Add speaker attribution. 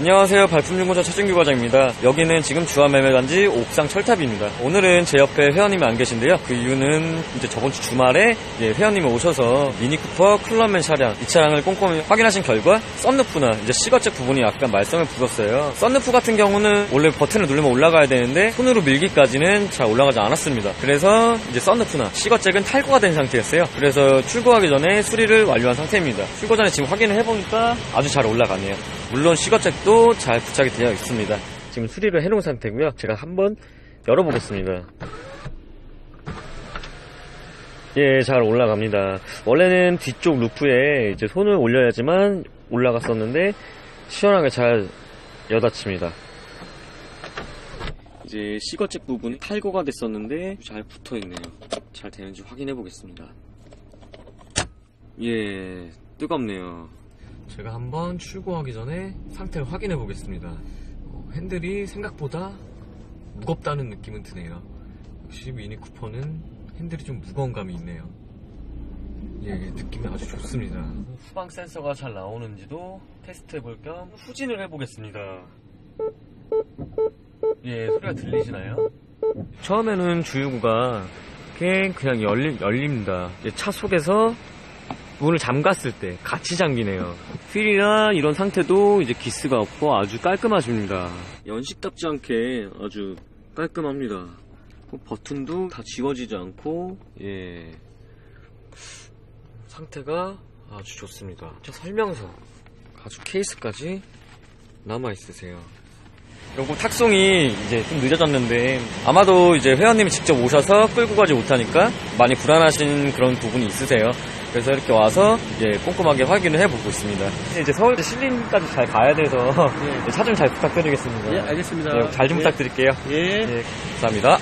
Speaker 1: 안녕하세요. 발품중고차 최준규 과장입니다. 여기는 지금 주화매매단지 옥상 철탑입니다. 오늘은 제 옆에 회원님이 안 계신데요. 그 이유는 이제 저번 주 주말에 회원님이 오셔서 미니쿠퍼 클럽맨 차량 이 차량을 꼼꼼히 확인하신 결과 썬루프나 이제 시거잭 부분이 약간 말썽을 부었어요. 썬루프 같은 경우는 원래 버튼을 누르면 올라가야 되는데 손으로 밀기까지는 잘 올라가지 않았습니다. 그래서 이제 썬루프나 시거잭은 탈거가 된 상태였어요. 그래서 출고하기 전에 수리를 완료한 상태입니다. 출고 전에 지금 확인을 해보니까 아주 잘 올라가네요. 물론 시거잭도 잘 부착이 되어 있습니다. 지금 수리를 해놓은 상태고요. 제가 한번 열어보겠습니다. 예, 잘 올라갑니다. 원래는 뒤쪽 루프에 이제 손을 올려야지만 올라갔었는데 시원하게 잘 여닫힙니다. 이제 시거잭 부분이 탈거가 됐었는데 잘 붙어 있네요. 잘 되는지 확인해 보겠습니다. 예, 뜨겁네요. 제가 한번 출고하기 전에 상태를 확인해 보겠습니다. 어, 핸들이 생각보다 무겁다는 느낌은 드네요. 역시 미니 쿠퍼는 핸들이 좀 무거운 감이 있네요. 예, 느낌이 아주 좋습니다. 후방 센서가 잘 나오는지도 테스트 해 볼 겸 후진을 해보겠습니다. 예, 소리가 들리시나요? 처음에는 주유구가 그냥, 그냥 열리, 열립니다. 차 속에서 문을 잠갔을 때 같이 잠기네요. 휠이나 이런 상태도 이제 기스가 없고 아주 깔끔하십니다. 연식답지 않게 아주 깔끔합니다. 뭐 버튼도 다 지워지지 않고 예 상태가 아주 좋습니다. 저 설명서 가죽 케이스까지 남아 있으세요. 요거 탁송이 이제 좀 늦어졌는데 아마도 이제 회원님이 직접 오셔서 끌고 가지 못하니까 많이 불안하신 그런 부분이 있으세요. 그래서 이렇게 와서 이제 꼼꼼하게 확인을 해보고 있습니다. 이제 서울 신림까지 잘 가야 돼서 차좀 잘 부탁드리겠습니다.
Speaker 2: 예, 알겠습니다.
Speaker 1: 네, 잘좀
Speaker 2: 예.
Speaker 1: 부탁드릴게요.
Speaker 2: 예.
Speaker 1: 네, 감사합니다.